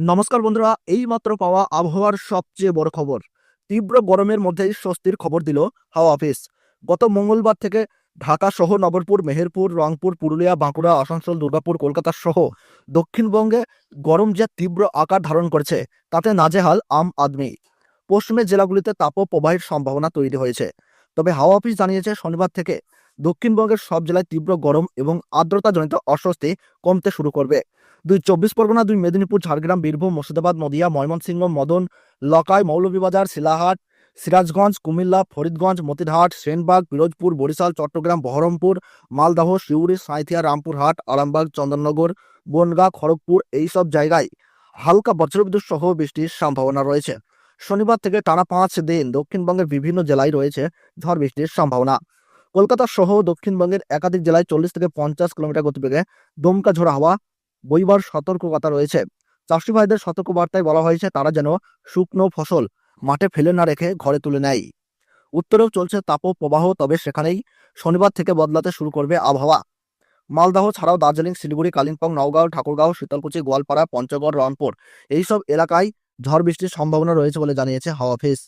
নমস্কার বন্ধুরা এই মাত্র পাওয়া আবহাওয়ার সবচেয়ে বড় খবর। তীব্র গরমের মধ্যেই স্বস্তির খবর দিল হাওয়া অফিস। গত মঙ্গলবার থেকে ঢাকা সহ নগরপুর, মেহেরপুর, রংপুর, পুরুলিয়া, বাঁকুড়া, আসানসোল, দুর্গাপুর, কলকাতা সহ দক্ষিণবঙ্গে গরম যে তীব্র আকার ধারণ করেছে, তাতে নাজেহাল আম আদমি। পশ্চিমের জেলাগুলিতে তাপপ্রবাহের সম্ভাবনা তৈরি হয়েছে। তবে হাওয়া অফিস জানিয়েছে শনিবার থেকে দক্ষিণবঙ্গের সব জেলায় তীব্র গরম এবং আর্দ্রতাজনিত অস্বস্তি কমতে শুরু করবে। দুই চব্বিশ পরগনা, দুই মেদিনীপুর, ঝাড়গ্রাম, বীরভূম, মুর্শিদাবাদ, নদিয়া, ময়মনসিংহ, মদন, লকাই, মৌলভীবাজার, শিলাহাট, সিরাজগঞ্জ, কুমিল্লা, ফরিদগঞ্জ, মতিরহাট, সেনবাগ, পিরোজপুর, বরিশাল, চট্টগ্রাম, বহরমপুর, মালদহ শিউড়ি সাঁইথিয়া, রামপুরহাট, আরামবাগ, চন্দননগর, বনগাঁ, খড়গপুর এইসব জায়গায় হালকা বজ্রবিদ্যুৎ সহ বৃষ্টির সম্ভাবনা রয়েছে। শনিবার থেকে টানা পাঁচ দিন দক্ষিণবঙ্গের বিভিন্ন জেলায় রয়েছে ঝড় বৃষ্টির সম্ভাবনা। কলকাতা সহ দক্ষিণবঙ্গের একাধিক জেলায় চল্লিশ থেকে পঞ্চাশ কিলোমিটার গতিবেগে দমকা ঝোড়া হাওয়া বইবার সতর্কতা রয়েছে। চাষি ভাইদের সতর্কবার্তায় বলা হয়েছে, তারা যেন শুকনো ফসল মাঠে ফেলে না রেখে ঘরে তুলে নেয়। উত্তরেও চলছে তাপ প্রবাহ তবে সেখানেই শনিবার থেকে বদলাতে শুরু করবে আবহাওয়া। মালদহ ছাড়াও দার্জিলিং, শিলিগুড়ি, কালিম্পং, নওগাঁও, ঠাকুরগাঁও, শীতলকুচি, গোয়ালপাড়া, পঞ্চগড়, রংপুর এইসব এলাকায় ঝড় বৃষ্টির সম্ভাবনা রয়েছে বলে জানিয়েছে হাওয়া অফিস।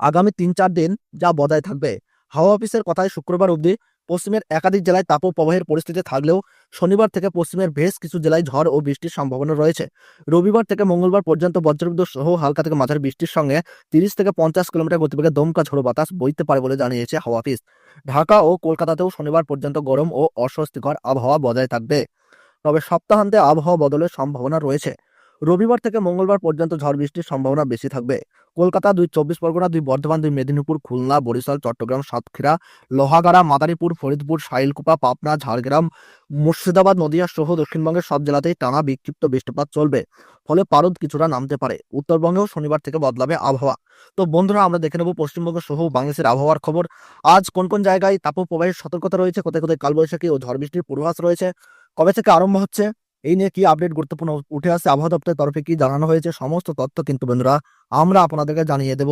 আগামী তিন চার দিন যা বজায় থাকবে। হাওয়া অফিসের কথায় শুক্রবার অবধি পশ্চিমের একাধিক জেলায় তাপপ্রবাহের পরিস্থিতি থাকলেও শনিবার থেকে পশ্চিমের বেশ কিছু জেলায় ঝড় ও বৃষ্টির সম্ভাবনা রয়েছে। রবিবার থেকে মঙ্গলবার পর্যন্ত বজ্রবিদ্যুৎ সহ হালকা থেকে মাঝারি বৃষ্টির সঙ্গে তিরিশ থেকে পঞ্চাশ কিলোমিটার গতিবেগে দমকা ঝোড়ো বাতাস বইতে পারে বলে জানিয়েছে হাওয়া অফিস। ঢাকা ও কলকাতাতেও শনিবার পর্যন্ত গরম ও অস্বস্তিকর আবহাওয়া বজায় থাকবে। তবে সপ্তাহান্তে আবহাওয়া বদলের সম্ভাবনা রয়েছে। রবিবার থেকে মঙ্গলবার পর্যন্ত ঝড় বৃষ্টির সম্ভাবনা বেশি থাকবে। কলকাতা দুই চব্বিশ পরগনা দুই বর্ধমান দুই মেদিনীপুর খুলনা বরিশাল চট্টগ্রাম সাতক্ষীরা লোহাগাড়া মাদারীপুর ফরিদপুর সাইলকুপা পাবনা ঝাড়গ্রাম মুর্শিদাবাদ নদিয়া সহ দক্ষিণবঙ্গের সব জেলাতেই টানা বিক্ষিপ্ত বৃষ্টিপাত চলবে, ফলে পারদ কিছুটা নামতে পারে। উত্তরবঙ্গেও শনিবার থেকে বদলাবে আবহাওয়া। তো বন্ধুরা, আমরা দেখে নেব পশ্চিমবঙ্গ সহ বাংলাদেশের আবহাওয়ার খবর। আজ কোন কোন জায়গায় তাপপ্রবাহের সতর্কতা রয়েছে? কোথায় কোথায় কালবৈশাখী ও ঝড় বৃষ্টির পূর্বাভাস রয়েছে? কবে থেকে আরম্ভ হচ্ছে? এই নিয়ে কি আপডেট গুরুত্বপূর্ণ উঠে আসছে? আবহাওয়া দপ্তরের তরফে কি জানানো হয়েছে? সমস্ত তথ্য কিন্তু বন্ধুরা আমরা আপনাদেরকে জানিয়ে দেব।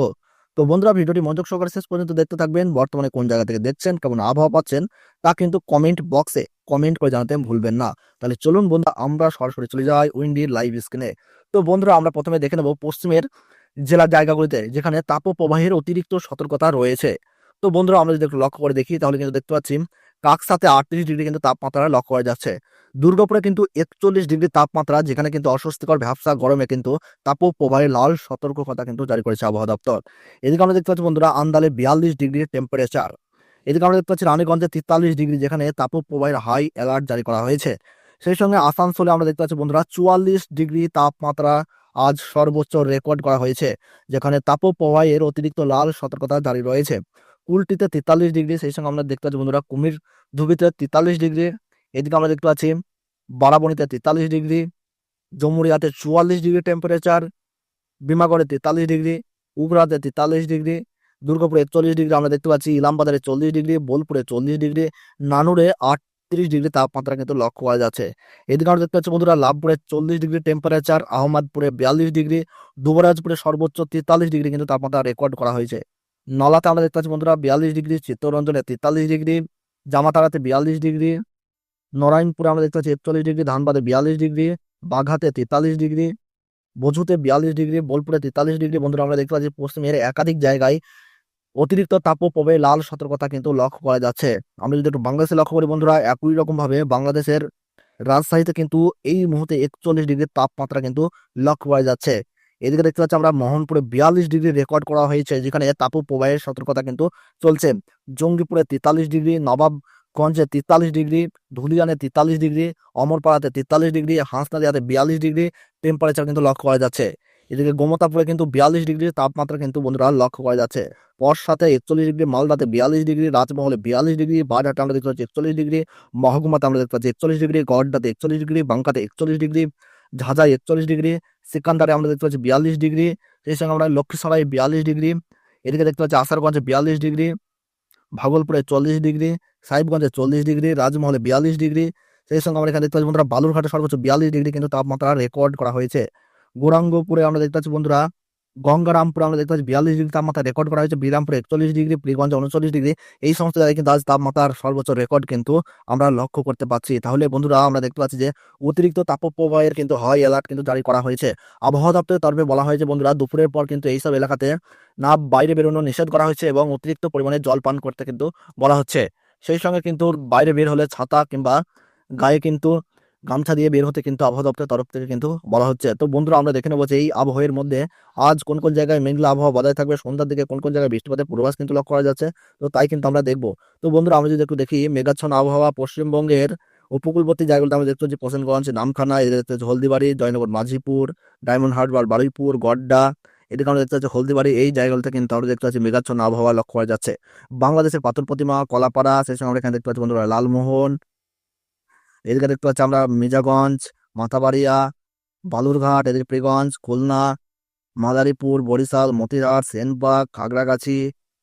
তো বন্ধুরা, ভিডিওটি মনোযোগ সহকারে শেষ পর্যন্ত দেখতে থাকবেন। বর্তমানে কোন জায়গা থেকে দেখছেন, কেমন আবহাওয়া পাচ্ছেন, তা কিন্তু কমেন্ট বক্সে কমেন্ট করে জানাতে ভুলবেন না। তাহলে চলুন বন্ধুরা, আমরা সরাসরি চলে যাই উইন্ডির লাইভ স্ক্রিনে তো বন্ধুরা, আমরা প্রথমে দেখে নেব পশ্চিমের জেলার জায়গাগুলিতে, যেখানে তাপপ্রবাহের অতিরিক্ত সতর্কতা রয়েছে। তো বন্ধুরা, আমরা যদি একটু লক্ষ্য করে দেখি, তাহলে কিন্তু দেখতে পাচ্ছি কাকসাতে আটত্রিশ ডিগ্রি কিন্তু তাপমাত্রা লক্ষ্য করা যাচ্ছে। দুর্গাপুরে কিন্তু একচল্লিশ ডিগ্রি তাপমাত্রা, যেখানে কিন্তু অস্বস্তিকর ভ্যাবসা গরমে কিন্তু তাপপ্রবাহের লাল সতর্কতা কিন্তু জারি করেছে আবহাওয়া দপ্তর। এদিকে আমরা দেখতে পাচ্ছি বন্ধুরা, আন্দালে বিয়াল্লিশ ডিগ্রি টেম্পারেচার। এদিকে আমরা দেখতে পাচ্ছি রানীগঞ্জে তেতাল্লিশ ডিগ্রি, যেখানে তাপপ্রবাহের হাই অ্যালার্ট জারি করা হয়েছে। সেই সঙ্গে আসানসোলে আমরা দেখতে পাচ্ছি বন্ধুরা, চুয়াল্লিশ ডিগ্রি তাপমাত্রা আজ সর্বোচ্চ রেকর্ড করা হয়েছে, যেখানে তাপপ্রবাহের অতিরিক্ত লাল সতর্কতা জারি রয়েছে। কুলটিতে তেতাল্লিশ ডিগ্রি, সেই সঙ্গে আমরা দেখতে পাচ্ছি বন্ধুরা কুমির ধুবিতে তেতাল্লিশ ডিগ্রি, এদিকে আমরা দেখতে পাচ্ছি বারাবণীতে তেতাল্লিশ ডিগ্রি জমুরিয়াতে চুয়াল্লিশ ডিগ্রি টেম্পারেচার বিমাগড়ে তেতাল্লিশ ডিগ্রি, উগরাতে তেতাল্লিশ ডিগ্রি, দুর্গাপুরে একচল্লিশ ডিগ্রি, আমরা দেখতে পাচ্ছি ইলামবাজারে চল্লিশ ডিগ্রি, বোলপুরে চল্লিশ ডিগ্রি, নানুরে আটত্রিশ ডিগ্রি তাপমাত্রা কিন্তু লক্ষ্য করা যাচ্ছে। এদিকে আমরা দেখতে পাচ্ছি বন্ধুরা লাভপুরে চল্লিশ ডিগ্রি টেম্পারেচার আহমদপুরে বিয়াল্লিশ ডিগ্রি, দুবরাজপুরে সর্বোচ্চ তেতাল্লিশ ডিগ্রি কিন্তু তাপমাত্রা রেকর্ড করা হয়েছে। নলাতে আমরা দেখতে পাচ্ছি বন্ধুরা বিয়াল্লিশ ডিগ্রি, চিত্তরঞ্জনে তেতাল্লিশ ডিগ্রি, জামাতারাতে বিয়াল্লিশ ডিগ্রি, নরায়ণপুরে আমরা দেখতে পাচ্ছি একচল্লিশ ডিগ্রি, ধানবাদে বিয়াল্লিশ ডিগ্রি, বাঘাতে তেতাল্লিশ ডিগ্রি, বঝুতে বিয়াল্লিশ ডিগ্রি, বোলপুরে তেতাল্লিশ ডিগ্রি বন্ধুরা আমরা দেখতে পাচ্ছি পশ্চিমের একাধিক জায়গায় অতিরিক্ত তাপপ্রবাহে লাল সতর্কতা কিন্তু লক্ষ্য করা যাচ্ছে। আমরা যদি একটু বাংলাদেশে লক্ষ্য করি বন্ধুরা, একই রকম ভাবে বাংলাদেশের রাজশাহীতে কিন্তু এই মুহূর্তে একচল্লিশ ডিগ্রি তাপমাত্রা কিন্তু লক্ষ্য করা যাচ্ছে। এদিকে দেখতে পাচ্ছি আমরা মোহনপুরে বিয়াল্লিশ ডিগ্রি রেকর্ড করা হয়েছে, যেখানে তাপু প্রবাহের সতর্কতা কিন্তু চলছে। জঙ্গিপুরে তেতাল্লিশ ডিগ্রি, নবাবগঞ্জে তেতাল্লিশ ডিগ্রি, ধুলিয়ানে তেতাল্লিশ ডিগ্রি, অমরপাড়াতে তেতাল্লিশ ডিগ্রি, হাঁসনাদিয়াতে বিয়াল্লিশ ডিগ্রি, টেম্পারেচার কিন্তু লক্ষ্য করা যাচ্ছে। এদিকে গোমতাপুরে কিন্তু বিয়াল্লিশ ডিগ্রি তাপমাত্রা কিন্তু বন্ধুরা লক্ষ্য করা যাচ্ছে। পরশাতে একচল্লিশ ডিগ্রি, মালদাতে বিয়াল্লিশ ডিগ্রি, রাজমহলে বিয়াল্লিশ ডিগ্রি বারহাটে আমরা দেখতে পাচ্ছি একচল্লিশ ডিগ্রি, মহকুমাতে আমরা দেখতে পাচ্ছি একচল্লিশ ডিগ্রি, গড়ডাতে একচল্লিশ ডিগ্রি বাংকাতে একচল্লিশ ডিগ্রি ঝাঁঝাই একচল্লিশ ডিগ্রি, সিকান্দারে আমরা দেখতে পাচ্ছি বিয়াল্লিশ ডিগ্রি, সেই সঙ্গে আমরা লক্ষ্মীসরাই বিয়াল্লিশ ডিগ্রি, এদিকে দেখতে পাচ্ছি আসারগঞ্জে বিয়াল্লিশ ডিগ্রি, ভাগলপুরে চল্লিশ ডিগ্রি, সাহেবগঞ্জে চল্লিশ ডিগ্রি, রাজমহলে বিয়াল্লিশ ডিগ্রি, সেই সঙ্গে আমরা এখানে দেখতে পাচ্ছি বন্ধুরা বালুরঘাটে সর্বোচ্চ বিয়াল্লিশ ডিগ্রি কিন্তু তাপমাত্রা রেকর্ড করা হয়েছে। গৌরাঙ্গপুরে আমরা দেখতে পাচ্ছি বন্ধুরা গঙ্গারামপুর আমরা দেখতে পাচ্ছি বিয়াল্লিশ ডিগ্রি তাপমাত্রা রেকর্ড করা হয়েছে। বিরামপুর একচল্লিশ ডিগ্রি, পীরগঞ্জ উনচল্লিশ ডিগ্রি। এই সমস্ত জায়গায় কিন্তু আজ তাপমাত্রার সর্বোচ্চ রেকর্ড কিন্তু আমরা লক্ষ্য করতে পারছি তাহলে বন্ধুরা, আমরা দেখতে পাচ্ছি যে অতিরিক্ত তাপপ্রবাহের কিন্তু হাই অ্যালার্ট কিন্তু জারি করা হয়েছে। আবহাওয়া দপ্তরের তরফে বলা হয়েছে বন্ধুরা, দুপুরের পর কিন্তু এইসব এলাকাতে না বাইরে বেরোনো নিষেধ করা হয়েছে এবং অতিরিক্ত পরিমাণে জল পান করতে কিন্তু বলা হচ্ছে। সেই সঙ্গে কিন্তু বাইরে বের হলে ছাতা কিংবা গায়ে কিন্তু গামছা দিয়ে বের হতে কিন্তু আবহাওয়া দপ্তরের তরফ থেকে কিন্তু বলা হচ্ছে। তো বন্ধুরা, আমরা দেখে নেব যে এই আবহাওয়ার মধ্যে আজ কোন কোন জায়গায় মেঘলা আবহাওয়া বজায় থাকবে, সন্ধ্যার দিকে কোন কোন জায়গায় বৃষ্টিপাতের পূর্বাভাস কিন্তু লক্ষ্য করা যাচ্ছে। তো তাই কিন্তু আমরা দেখব। তো বন্ধুরা, আমরা যদি একটু দেখি, মেঘাচ্ছন্ন আবহাওয়া পশ্চিমবঙ্গের উপকূলবর্তী জায়গাগুলোতে আমরা দেখতে পাচ্ছি প্রসেনগঞ্জ, নামখানা, এদের পাচ্ছি হলদিবাড়ি, জয়নগর, মাঝিপুর, ডায়মন্ড হারবার, বারুইপুর, গড্ডা, এদিকে আমরা দেখতে পাচ্ছি হলদিবাড়ি, এই জায়গাগুলোতে কিন্তু আমরা দেখতে পাচ্ছি মেঘাচ্ছন্ন আবহাওয়া লক্ষ্য করা যাচ্ছে। বাংলাদেশের পাথর প্রতিমা কলাপাড়া, সেই সঙ্গে আমরা এখানে দেখতে পাচ্ছি বন্ধুরা লালমোহন এদিকে দেখতে পাচ্ছি আমরা মির্জাগঞ্জ, মাথাবাড়িয়া, বালুরঘাট, এদিকে প্রিগঞ্জ, খুলনা, মাদারীপুর, বরিশাল মতিরাট সেনবাগ, খাগড়াগাছি,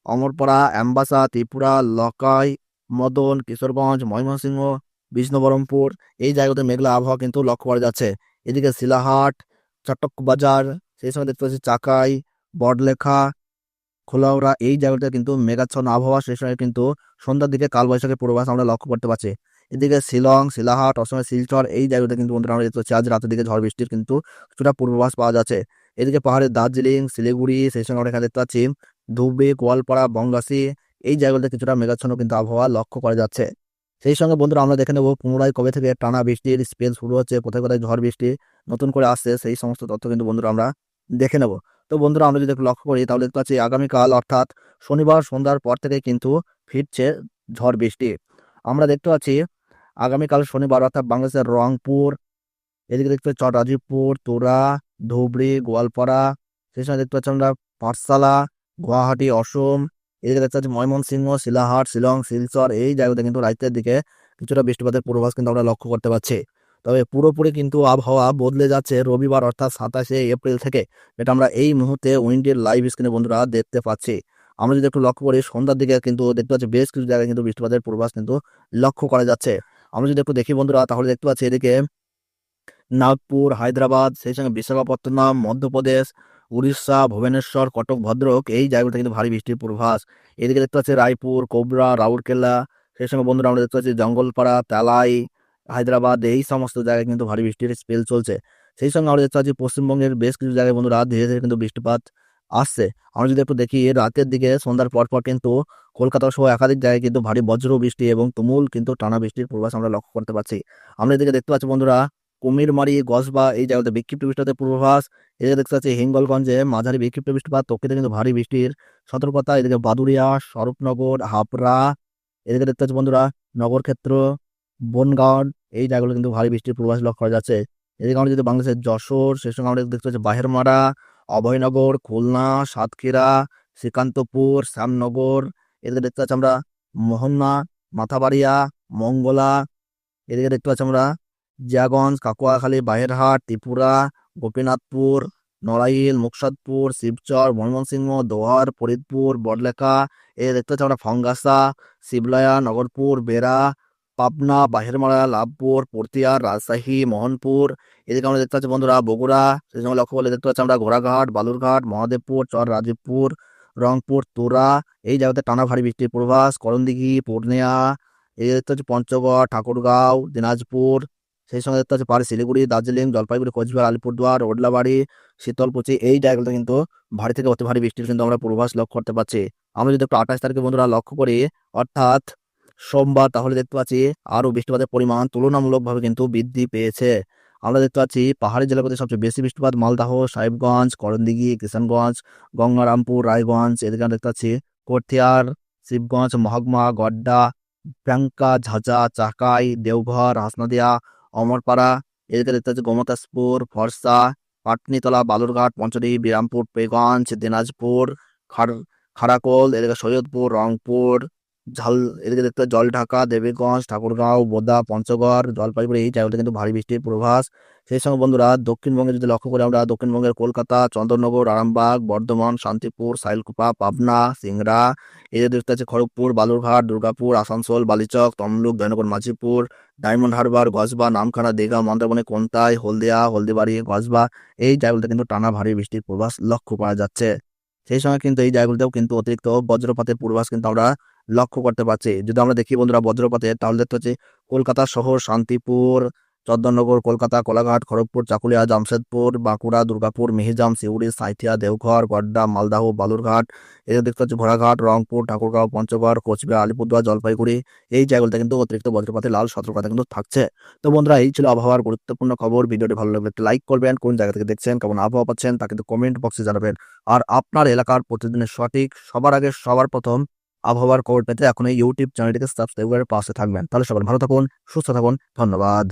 অমরপাড়া, অ্যাম্বাসা, ত্রিপুরা, লকাই, মদন, কিশোরগঞ্জ, ময়মনসিংহ, বিষ্ণুবরমপুর। এই জায়গাতে মেঘলা আবহাওয়া কিন্তু লক্ষ্য করা যাচ্ছে। এদিকে শিলাহাট বাজার, সেই সময় দেখতে পাচ্ছি চাকাই বড়লেখা খোলাউড়া, এই জায়গাতে কিন্তু মেঘাচ্ছন্ন আবহাওয়া, সেই সময় কিন্তু সন্ধ্যার দিকে কালবৈশাখী পূর্বাভাস আমরা লক্ষ্য করতে পারছি। এদিকে শিলং, শিলাহাট অসময় শিলচর, এই জায়গাতে কিন্তু বন্ধুরা আমরা দেখতে পাচ্ছি আজ রাতের দিকে ঝড় বৃষ্টির কিন্তু কিছুটা পূর্বাভাস পাওয়া যাচ্ছে। এদিকে পাহাড়ের দার্জিলিং, শিলিগুড়ি, সেই সঙ্গে আমরা এখানে দেখতে পাচ্ছি ধুবড়ি, গোয়ালপাড়া বঙ্গাসি এই জায়গাগুলোতে কিছুটা মেঘাচ্ছন্ন কিন্তু আবহাওয়া লক্ষ্য করা যাচ্ছে। সেই সঙ্গে বন্ধুরা আমরা দেখে নেব পুনরায় কবে থেকে টানা বৃষ্টির স্পেল শুরু হচ্ছে, কোথায় কোথায় ঝড় বৃষ্টি নতুন করে আসছে, সেই সমস্ত তথ্য কিন্তু বন্ধুরা আমরা দেখে নেব। তো বন্ধুরা আমরা যদি লক্ষ্য করি, তাহলে দেখতে পাচ্ছি আগামীকাল অর্থাৎ শনিবার সন্ধ্যার পর থেকে কিন্তু ফিরছে ঝড় বৃষ্টি। আমরা দেখতে পাচ্ছি আগামীকাল শনিবার অর্থাৎ বাংলাদেশের রংপুর, এদিকে দেখতে পাচ্ছি চটরাজীবপুর তোরা, ধুবড়ি, গোয়ালপাড়া, সেই সময় দেখতে পাচ্ছি আমরা পাঠশালা, গুয়াহাটি, অসম, এদিকে দেখতে পাচ্ছি ময়মনসিংহ, শিলাহাট, শিলং, শিলচর, এই জায়গাতে কিন্তু রাতের দিকে কিছুটা বৃষ্টিপাতের পূর্বাভাস কিন্তু আমরা লক্ষ্য করতে পারছি তবে পুরোপুরি কিন্তু আবহাওয়া বদলে যাচ্ছে রবিবার অর্থাৎ সাতাশে এপ্রিল থেকে, যেটা আমরা এই মুহূর্তে উইন্ডের লাইভ স্ক্রিনে বন্ধুরা দেখতে পাচ্ছি। আমরা যদি একটু লক্ষ্য করি, সন্ধ্যার দিকে কিন্তু দেখতে পাচ্ছি বেশ কিছু জায়গায় কিন্তু বৃষ্টিপাতের পূর্বাভাস কিন্তু লক্ষ্য করা যাচ্ছে। আমরা যদি একটু দেখি বন্ধুরা, তাহলে দেখতে পাচ্ছি এদিকে নাগপুর, হায়দ্রাবাদ, সেই সঙ্গে বিশাখাপত্তনম, মধ্যপ্রদেশ, উড়িষ্যা, ভুবনেশ্বর, কটক, ভদ্রক, এই জায়গাগুলোতে কিন্তু ভারী বৃষ্টির পূর্বাভাস। এদিকে দেখতে পাচ্ছি রায়পুর, কোবরা রাউরকেল্লা সেই সঙ্গে বন্ধুরা আমরা দেখতে পাচ্ছি জঙ্গলপাড়া, তালাই, হায়দ্রাবাদ, এই সমস্ত জায়গায় কিন্তু ভারী বৃষ্টির স্পেল চলছে। সেই সঙ্গে আমরা দেখতে পাচ্ছি পশ্চিমবঙ্গের বেশ কিছু জায়গায় বন্ধুরা ধীরে ধীরে কিন্তু বৃষ্টিপাত আসছে। আমরা যদি একটু দেখি, রাতের দিকে সন্ধ্যার পর পর কিন্তু কলকাতা সহ একাধিক জায়গায় কিন্তু ভারী বজ্র বৃষ্টি এবং তুমুল কিন্তু টানা বৃষ্টির পূর্বাভাস আমরা লক্ষ্য করতে পারছি। আমরা এদিকে দেখতে পাচ্ছি বন্ধুরা, কুমিরমারি গসবা এই জায়গাতে বিক্ষিপ্ত বৃষ্টিপাতের পূর্বাভাস। এদিকে দেখতে পাচ্ছি হিঙ্গলগঞ্জে মাঝারি বিক্ষিপ্ত বৃষ্টিপাত তকিতে কিন্তু ভারী বৃষ্টির সতর্কতা। এদিকে বাদুরিয়া স্বরূপনগর হাপড়া এদিকে দেখতে পাচ্ছি বন্ধুরা, নগরক্ষেত্র বনগাঁও এই জায়গাগুলো কিন্তু ভারী বৃষ্টির পূর্বাভাস লক্ষ্য করা যাচ্ছে। এদিকে আমরা যদি বাংলাদেশের যশোর সেই সঙ্গে আমরা দেখতে পাচ্ছি, বাহেরমারা অভয়নগর, খুলনা, সাতক্ষীরা, শ্রীকান্তপুর, শ্যামনগর। এদিকে দেখতে পাচ্ছি আমরা মোহনা, মাথাবাড়িয়া, মঙ্গলা। এদিকে দেখতে পাচ্ছি আমরা জিয়াগঞ্জ, কাকুয়াখালী বাহেরহাট ত্রিপুরা, গোপীনাথপুর, নড়াইল, মুকসাদপুর, শিবচর, ময়মনসিংহ, দোহার, ফরিদপুর বড়লেখা এ দেখতে পাচ্ছি আমরা ফঙ্গাসা, শিবলায়া, নগরপুর, বেড়া, পাবনা বাহেরমারা লাভপুর পর্তিয়ার রাজশাহী, মোহনপুর। এদিকে আমরা দেখতে পাচ্ছি বন্ধুরা বগুড়া, সেই সঙ্গে লক্ষ্য করলে দেখতে পাচ্ছি আমরা ঘোড়াঘাট, বালুরঘাট, মহাদেবপুর চর রাজীবপুর রংপুর, তোরা, এই জায়গাতে টানা ভারী বৃষ্টির পূর্বাভাস, করণদিঘি, পূর্ণিয়া, এই দেখতে পাচ্ছি পঞ্চগড়, ঠাকুরগাঁও, দিনাজপুর, সেই সঙ্গে দেখতে পাচ্ছি পাহাড়ি শিলিগুড়ি, দার্জিলিং, জলপাইগুড়ি, কোচবিহার, আলিপুরদুয়ার ওডলাবাড়ি শীতলকুচি, এই জায়গাগুলোতে কিন্তু ভারী থেকে অতি ভারী বৃষ্টির কিন্তু আমরা পূর্বাভাস লক্ষ্য করতে পারছি আমরা যদি একটু আঠাশ তারিখে বন্ধুরা লক্ষ্য করি, অর্থাৎ সোমবার, তাহলে দেখতে পাচ্ছি আরও বৃষ্টিপাতের পরিমাণ তুলনামূলকভাবে কিন্তু বৃদ্ধি পেয়েছে। আমরা দেখতে পাচ্ছি পাহাড়ি জেলাগুলোতে সবচেয়ে বেশি বৃষ্টিপাত মালদাহ, সাহেবগঞ্জ, করণদিঘি, কিষানগঞ্জ, গঙ্গারামপুর, রায়গঞ্জ, এদিকে আমরা দেখতে পাচ্ছি কোঠিয়ার শিবগঞ্জ, মহকুমা, গড্ডা প্যাঙ্কা ঝাঁঝা, চাকাই, দেওঘর, হাসনাদিয়া, অমরপাড়া, এদিকে দেখতে পাচ্ছি গোমতাসপুর, ফরসা, পাটনিতলা, বালুরঘাট পঞ্চদী বিরামপুর, পেগঞ্জ, দিনাজপুর, খার, খারাকোল, এদিকে সৈয়দপুর, রংপুর ঝাল এদিকে দেখতে পাচ্ছি জলঢাকা দেবীগঞ্জ, ঠাকুরগাঁও, বোদা, পঞ্চগড়, জলপাইগুড়ি, এই জায়গাতে কিন্তু ভারী বৃষ্টির পূর্বাভাস। সেই সঙ্গে বন্ধুরা, দক্ষিণবঙ্গে যদি লক্ষ্য করি আমরা, দক্ষিণবঙ্গের কলকাতা, চন্দননগর, আরামবাগ, বর্ধমান, শান্তিপুর, সাইলকুপা, পাবনা, সিংড়া এদের দেখতে আছে খড়গপুর, বালুরঘাট, দুর্গাপুর, আসানসোল, বালিচক, তমলুক, জয়নগর, মাঝিপুর, ডায়মন্ড হারবার, গজবা, নামখানা, দীঘা, মন্দারমণি, কোন্তাই, হলদিয়া, হলদিবাড়ি, গজবা, এই জায়গাগুলোতে কিন্তু টানা ভারী বৃষ্টির পূর্বাস লক্ষ্য করা যাচ্ছে। সেই সঙ্গে কিন্তু এই জায়গাগুলোতেও কিন্তু অতিরিক্ত বজ্রপাতের পূর্বাস কিন্তু আমরা লক্ষ্য করতে পারছি। যদি আমরা দেখি বন্ধুরা বজ্রপাতে, তাহলে দেখতে পাচ্ছি কলকাতা শহর, শান্তিপুর, চন্দননগর, কলকাতা, কোলাঘাট, খড়গপুর, চাকুলিয়া, জামশেদপুর, বাঁকুড়া, দুর্গাপুর, মিহিজাম, সিউড়ি, সাঁইথিয়া, দেওঘর, গড্ডা, মালদাহ, বালুরঘাট এদের দেখতে পাচ্ছি ঘোড়াঘাট, রংপুর, ঠাকুরগাঁও, পঞ্চগড়, কোচবিহার, আলিপুরদুয়ার, জলপাইগুড়ি, এই জায়গাগুলোতে কিন্তু অতিরিক্ত বজ্রপাতে, লাল সতর্কতা কিন্তু থাকছে। তো বন্ধুরা, এই ছিল আবহাওয়ার গুরুত্বপূর্ণ খবর। ভিডিওটি ভালো লাগলে একটু লাইক করবেন। কোন জায়গা থেকে দেখছেন, কেমন আবহাওয়া পাচ্ছেন, তা কিন্তু কমেন্ট বক্সে জানাবেন। আর আপনার এলাকার প্রতিদিনের সঠিক, সবার আগে সবার প্রথম আবহাওয়ার খবর পেতে এখন এই ইউটিউব চ্যানেলটিকে সাবস্ক্রাইব করে পাশে থাকবেন। তাহলে সবাই ভালো থাকুন, সুস্থ থাকুন, ধন্যবাদ।